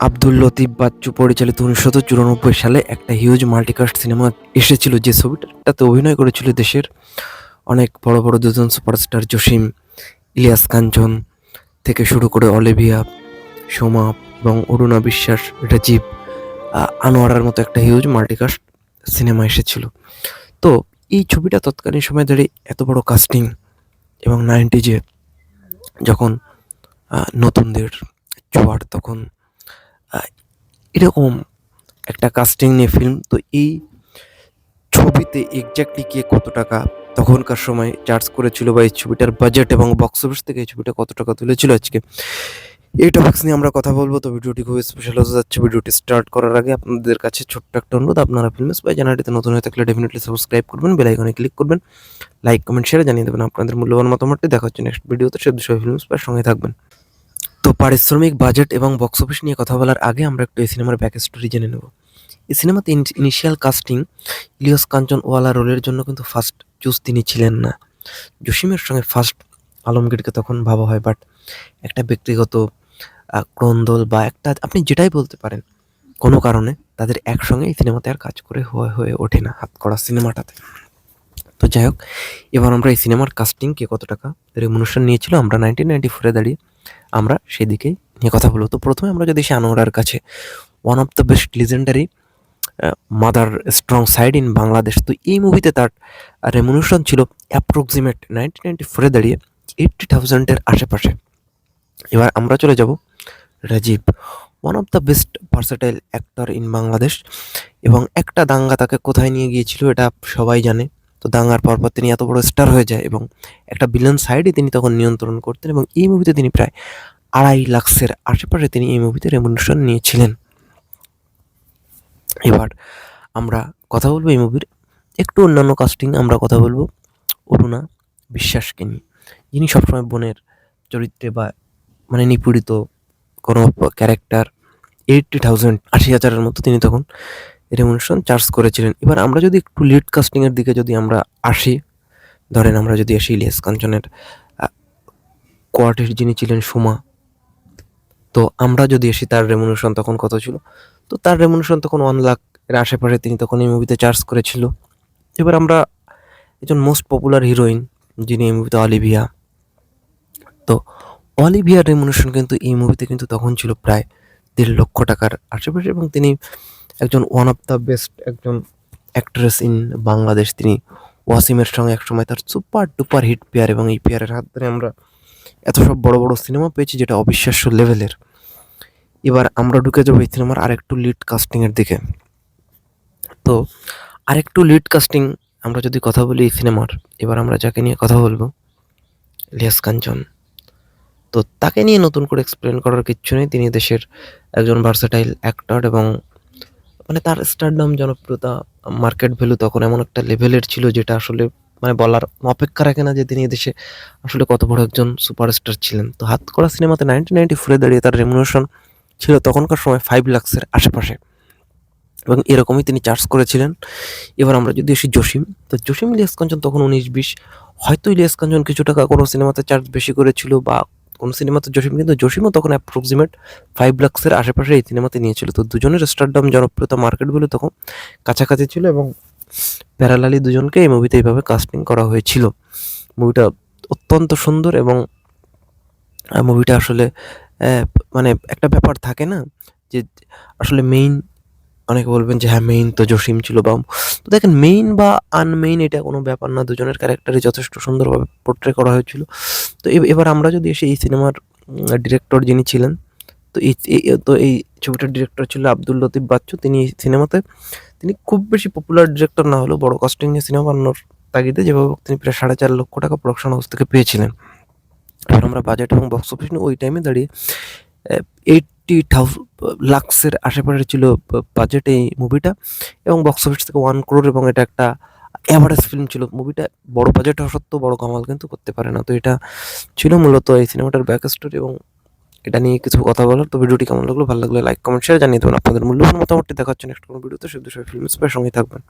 আব্দুল লতিফ বাচ্চু পরিচালিত উনিশশো চুরানব্বই সালে একটা হিউজ মাল্টিকাস্ট সিনেমা এসেছিল যে ছবিটাতে অভিনয় করেছিল দেশের অনেক বড় বড় দুজন সুপারস্টার জসিম, ইলিয়াস কাঞ্চন থেকে শুরু করে অলিভিয়া, সোমা এবং অরুণা বিশ্বাস, রাজীব আনোয়ারার মতো একটা হিউজ মাল্টিকাস্ট সিনেমা এসেছিল। তো এই ছবিটা তৎকালীন সময় দাঁড়িয়ে এত বড় কাস্টিং এবং নাইনটিজে যখন নতুনদের জোয়ার তখন এরকম একটা কাস্টিং নিয়ে ফিল্ম তো এই ছবিতে এক্স্যাক্টলি কে কত টাকা তখনকার সময় চার্জ করেছিল বা এই ছবিটার বাজেট এবং বক্স অফিস থেকে এই ছবিটা কত টাকা তুলেছিল আজকে, এই টপিক্স নিয়ে আমরা কথা বলব। তো ভিডিওটি খুবই স্পেশাল হতে যাচ্ছে। ভিডিওটি স্টার্ট করার আগে আপনাদের কাছে ছোট্ট একটা অনুরোধ, আপনারা ফিল্মস বাই চ্যানেলটিতে নতুন হয়ে থাকলে ডেফিনেটলি সাবস্ক্রাইব করবেন বেল আইকনে ক্লিক করবেন লাইক কমেন্ট শেয়ার জানিয়ে দেবেন। আপনাদের মূল্যবান মতামতটি দেখা হচ্ছে নেক্সট ভিডিওতে সব বিষয় ফিল্মস বা সঙ্গে থাকবেন। তো পারিশ্রমিক বাজেট এবং বক্স অফিস নিয়ে কথা বলার আগে আমরা একটু এই সিনেমার ব্যাক স্টোরি জেনে নেব। এই সিনেমাতে ইনিশিয়াল কাস্টিং ইলিয়াস কাঞ্চন ওয়ালা রোলের জন্য কিন্তু ফার্স্ট চুজ তিনি ছিলেন না। জসিমের সঙ্গে ফার্স্ট আলমগীরকে তখন ভাবা হয় বাট একটা ব্যক্তিগত ক্রন্দল বা একটা, আপনি যেটাই বলতে পারেন, কোনো কারণে তাদের একসঙ্গে এই সিনেমাতে আর কাজ করে হয়ে ওঠে না হাত করা সিনেমাটাতে। তো যাই হোক, এবার আমরা এই সিনেমার কাস্টিং কে কত টাকা রেমুনেশন নিয়েছিল, আমরা নাইনটিন নাইনটি ফোরে দাঁড়িয়ে আমরা সেদিকে নিয়ে কথা বলব। তো প্রথমে আমরা যদি সে আনোয়ারার কাছে one of the best legendary mother strong side in Bangladesh তো এই মুভিতে তার রেমুনেশন ছিল অ্যাপ্রক্সিমেট নাইনটিন নাইনটি ফোরে দাঁড়িয়ে এইটটি থাউজেন্ডের আশেপাশে। এবার আমরা চলে যাব Rajib one of the best versatile actor in Bangladesh এবং একটা দাঙ্গা তাকে কোথায় নিয়ে গিয়েছিল এটা সবাই জানে। তো দাঙ্গার পরপর তিনি এত বড় স্টার হয়ে যায় এবং একটা বিলন সাইডে তিনি তখন নিয়ন্ত্রণ করতেন এবং এই মুভিতে তিনি প্রায় আড়াই লাখের আশেপাশে তিনি এই মুভিতে রেমুনেশন নিয়েছিলেন। এবার আমরা কথা বলব এই মুভির একটু অন্যান্য কাস্টিং আমরা কথা বলব অরুণা বিশ্বাসকে নিয়ে। যিনি সবসময় বোনের চরিত্রে বা মানে নিপীড়িত কোনো ক্যারেক্টার এইটটি থাউজেন্ড আশি হাজারের মতো তিনি তখন রেমুনেশন চার্জ করেছিলেন। এবার আমরা যদি একটু লিড কাস্টিংয়ের দিকে যদি আমরা আসি, ধরেন আমরা যদি আসি ইলিয়াস কাঞ্চনের কোয়ার্টের যিনি ছিলেন সুমা, তো আমরা যদি আসি তার রেমুনেশন তখন কত ছিল? তো তার রেমুনেশন তখন ওয়ান লাখ এর আশেপাশে তিনি তখন এই মুভিতে চার্জ করেছিল। এবার আমরা একজন মোস্ট পপুলার হিরোইন যিনি এই মুভিতে অলিভিয়া, তো অলিভিয়ার রেমুনেশন কিন্তু এই মুভিতে কিন্তু তখন ছিল প্রায় দেড় লক্ষ টাকার আশেপাশে এবং তিনি একজন ওয়ান অফ দ্য বেস্ট একজন অ্যাক্ট্রেস ইন বাংলাদেশ তিনি ওয়াসিমের সঙ্গে একসময় তার সুপার ডুপার হিট পেয়ার এবং এই পেয়ারের হাত ধরে আমরা এত সব বড় বড় সিনেমা পেয়েছি যেটা অবিশ্বাস্য লেভেলের এবার আমরা ঢুকে যাব এই সিনেমার আরেকটু লিড কাস্টিংয়ের দিকে। তো আরেকটু লিড কাস্টিং আমরা যদি কথা বলি এই সিনেমার এবার আমরা যাকে নিয়ে কথা বলব লিয়াস কাঞ্চন তো তাকে নিয়ে নতুন করে এক্সপ্লেন করার কিচ্ছু নেই। তিনি দেশের একজন ভার্সাটাইল অ্যাক্টর এবং মানে তার স্টারডাম জনপ্রিয়তা মার্কেট ভ্যালু তখন এমন একটা লেভেলের ছিল যেটা আসলে মানে বলার অপেক্ষা রাখে না যে তিনি এদেশে আসলে কত বড় একজন সুপারস্টার ছিলেন। তো হাত করা সিনেমাতে নাইনটিন নাইনটি ফোরে দাঁড়িয়ে তার রেমুনেশন ছিল তখনকার সময় ফাইভ লাক্সের আশেপাশে। এবং এরকমই তিনি চার্জ করেছিলেন। এবার আমরা যদি আসি জসিম, তো জসিম ইলিয়াস কাঞ্চন তখন উনিশ বিশ, হয়তো ইলিয়াস কাঞ্চন কিছু টাকা কোনো সিনেমাতে চার্জ বেশি করেছিল বা কোনো সিনেমাতে জসিম, কিন্তু জসিমও তখন অ্যাপ্রক্সিমেট ফাইভ লাক্সের আশেপাশে এই সিনেমাতে নিয়েছিল। তো দুজনের স্টারডাম জনপ্রিয়তা মার্কেটগুলো তখন কাছাকাছি ছিল এবং প্যারালালি দুজনকে এই মুভিতে এইভাবে কাস্টিং করা হয়েছিল। মুভিটা অত্যন্ত সুন্দর এবং মুভিটা আসলে মানে একটা ব্যাপার থাকে না যে, আসলে মেইন অনেকে বলবেন যে হ্যাঁ মেইন তো জসিম ছিল বা তো দেখেন মেইন বা আনমেইন এটা কোনো ব্যাপার না, দুজনের ক্যারেক্টারই যথেষ্ট সুন্দরভাবে পোর্ট্রে করা হয়েছিল। তো এব- এবার আমরা যদি এসে এই সিনেমার ডিরেক্টর যিনি ছিলেন, তো এই তো এই ছবিটার ডিরেক্টর ছিল আব্দুল লতিফ বাচ্চু। তিনি এই সিনেমাতে তিনি খুব বেশি পপুলার ডিরেক্টর না হলেও বড় কস্টিং সিনেমা বানানোর তাগিদে যেভাবে তিনি প্রায় সাড়ে চার লক্ষ টাকা প্রোডাকশন হাউস থেকে পেয়েছিলেন। এবার আমরা বাজেট এবং বক্স অফিস নিয়ে ওই টাইমে দাঁড়িয়ে এইটটি থাউজেন্ড লাক্সের আশেপাশে ছিল বাজেট এই মুভিটা এবং বক্স অফিস থেকে ওয়ান ক্রোর এবং এটা একটা অ্যাভারেজ ফিল্ম ছিল। মুভিটা বড় বাজেট হওয়া সত্ত্বেও বড় কামাল কিন্তু করতে পারে না। তো এটা ছিল মূলত এই সিনেমাটার ব্যাক স্টোরি এবং এটা নিয়ে কিছু কথা বলার। তো ভিডিওটি কেমন লাগল? ভালো লাগলে লাইক কমেন্ট শেয়ার জানিয়ে দেবেন। আপনাদের মূল্যবান মতামতটি দেখাচ্ছেন নেক্সট কোনো ভিডিওতে শুধু সবাই ফিল্ম সঙ্গে থাকবেন।